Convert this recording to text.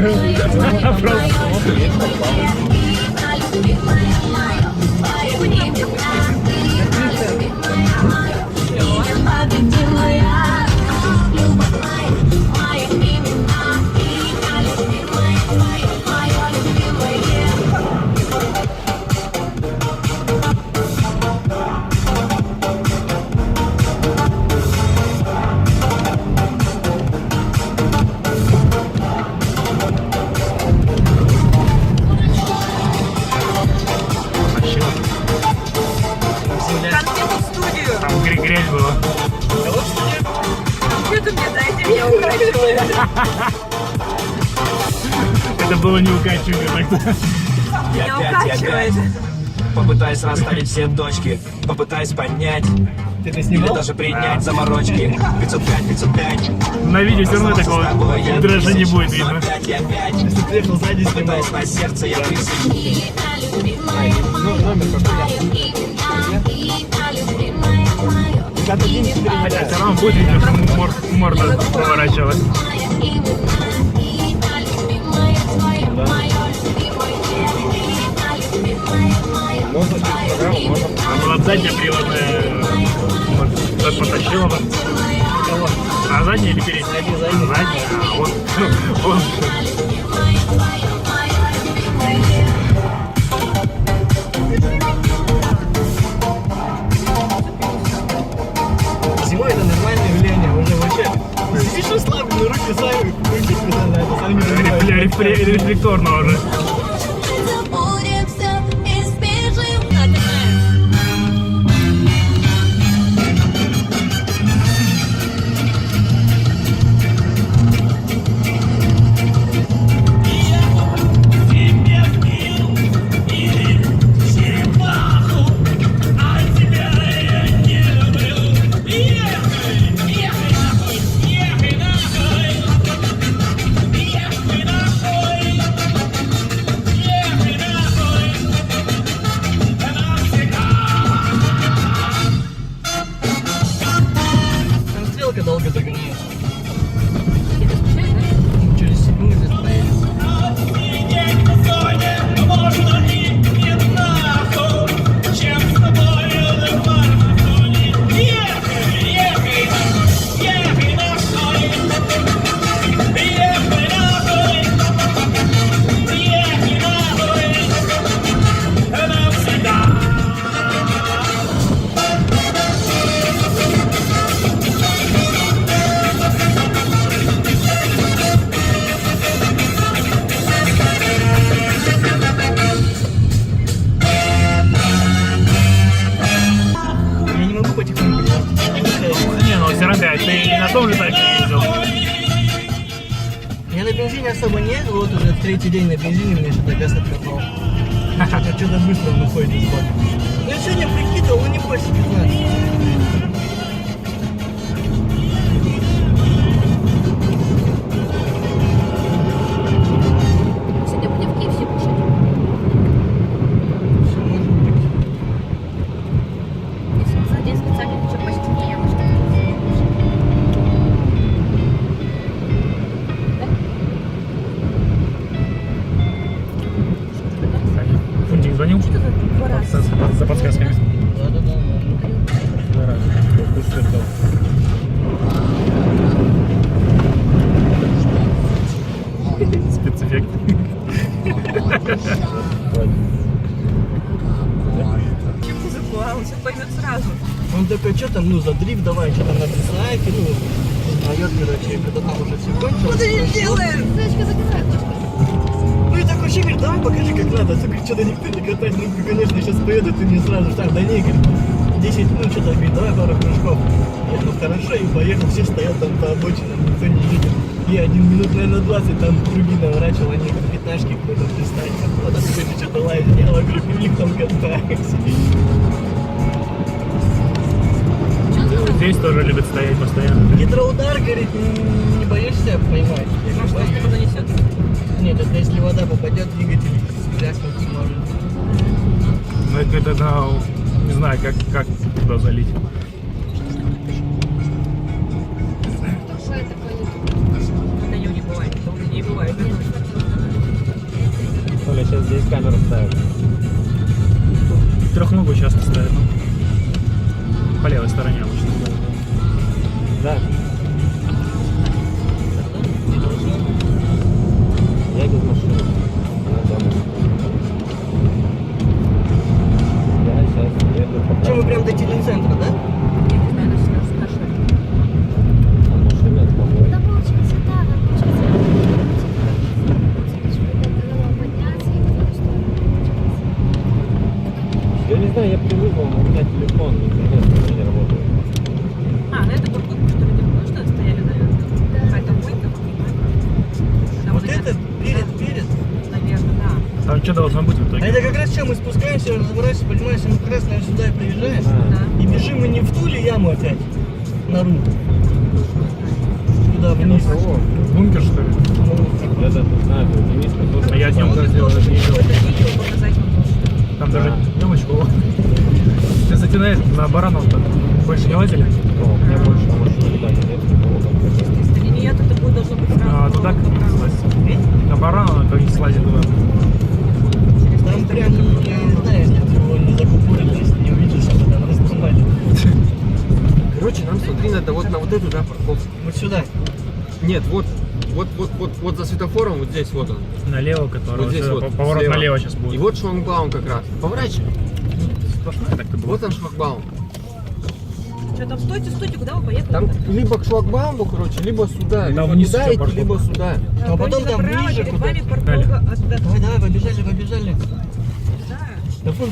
girl from Конфету мне дайте, меня укачивает. Это было не укачивание тогда. Меня опять. Попытаюсь расставить все точки Попытаюсь понять Ты это Или даже принять заморочки 505, 505 На видео все равно такого дрожжа не будет видно. Если ты приехал сзади снимал. Попытаюсь на сердце я присоединюсь Ну, номер какой? Хотя все равно будет что мор- морда можно. А была задняя приводная, может, кто-то потащила бы. А задняя или передняя? Задняя, а вот, вот. Ritorno Thank you. Особо не ездил, вот уже третий день на бензине мне что-то газ отказал. Что-то, что-то быстро он уходит из года. Ну сегодня прикидывал, ну не больше 15. Звонил? Что за два раза? За подсказками. Да-да-да, можно. Спецэффект. Чем музыку, а он все поймет сразу. Он такой, что там, ну, за дрифт давай, что там на дизлайке, ну, поет, короче, когда там уже все кончилось. Что ты не делаешь? Дочка загорает, дочка. Ну и так вообще, говорит, давай покажи, как надо. Сука, что-то никто не катает. Ну, конечно, сейчас поеду, ты мне сразу так, да не, говорит, 10, ну, что-то, говорит, давай пару кружков. Я, ну, хорошо, и поехал, все стоят там по обочинам, никто не видит. Я один минут, наверное, 20 там круги наворачивал, они как пятнашки какой-то пристать. Вот это сегодня что-то лайв делал, говорю, у них там катаюсь. Здесь тоже любят стоять постоянно. Гидроудар, говорит, не боишься поймать? Может, нас «Боюсь». кто занесет? Нет, это если вода попадет, двигатель ляснуть не может. Ну это тогда, не знаю, как, как туда залить. Что это такое? Это не бывает. Это у людей бывает. Оля сейчас здесь камеру ставит. Трехногу часто ставят. ну. По левой стороне обычно. Да. Я без машины. Я сейчас еду Че, мы прям до телецентра, да? Я не знаю. А. Да да, да. Я не знаю, я привыкла, но у меня телефон, интернет не работает. Там что должно быть в А итоге? это как раз что, мы спускаемся, разворачиваемся, понимаешь, мы как раз наверное, сюда и приезжаем. А, Да. И бежим мы не в ту ли яму опять, нору. Туда вниз. О, Бункер, что ли? Ну, я даже не знаю, это Денис тоже. А я днем не видел. какое-то видео. Там даже Да. девочку. Сейчас затянает на баранов так. Больше не лазили? О, у меня больше на машине Короче, нам смотри, надо вот на вот эту, да, парковку. Вот сюда. Нет, вот, вот, вот, вот, вот за светофором, вот здесь вот он. Налево, который Вот здесь уже вот. по- поворот слева. налево сейчас будет. И вот шлагбаум как раз. Поворачивай. Сплошная так-то была. Вот он шлагбаум. Что там, стойте, стойте, куда вы поехали? Там либо к шлагбауму, короче, либо сюда. Там либо вниз туда еще идти, парковка. либо сюда. А потом там направо, ближе перед вами парковка Давай, давай, побежали, побежали. да. Да вон